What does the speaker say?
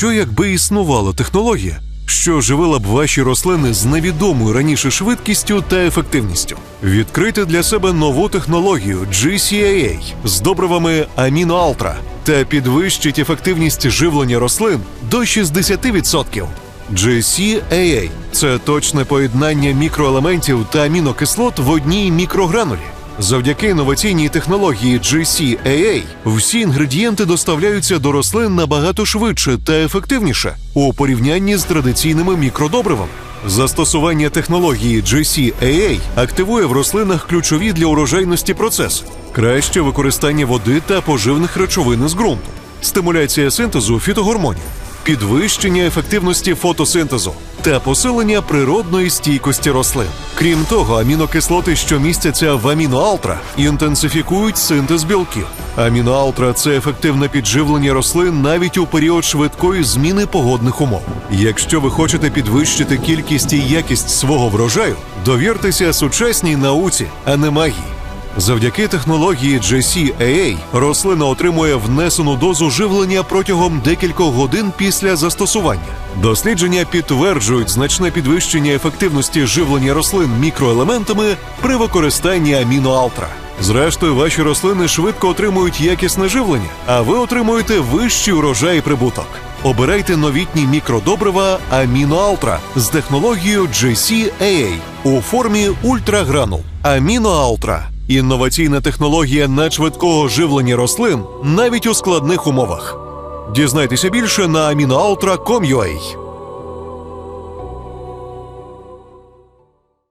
Що якби існувала технологія, що живила б ваші рослини з невідомою раніше швидкістю та ефективністю? Відкрити для себе нову технологію GCAA з добривами Ultra та підвищить ефективність живлення рослин до 60%. GCAA – це точне поєднання мікроелементів та амінокислот в одній мікрогранулі. Завдяки інноваційній технології GCAA всі інгредієнти доставляються до рослин набагато швидше та ефективніше у порівнянні з традиційними мікродобривами. Застосування технології GCAA активує в рослинах ключові для урожайності процеси, краще використання води та поживних речовин з ґрунту, стимуляція синтезу фітогормонів, підвищення ефективності фотосинтезу та посилення природної стійкості рослин. Крім того, амінокислоти, що містяться в аміноалтра, інтенсифікують синтез білків. Аміноалтра це ефективне підживлення рослин навіть у період швидкої зміни погодних умов. Якщо ви хочете підвищити кількість і якість свого врожаю, довіртеся сучасній науці, а не магії. Завдяки технології GCAA рослина отримує внесену дозу живлення протягом декількох годин після застосування. Дослідження підтверджують значне підвищення ефективності живлення рослин мікроелементами при використанні аміноалтра. Зрештою, ваші рослини швидко отримують якісне живлення, а ви отримуєте вищий урожай і прибуток. Обирайте новітні мікродобрива Аміноалтра з технологією GCAA у формі ультрагранул. Аміноалтра інноваційна технологія надшвидкого живлення рослин навіть у складних умовах. Дізнайтеся більше на aminoaltra.com.ua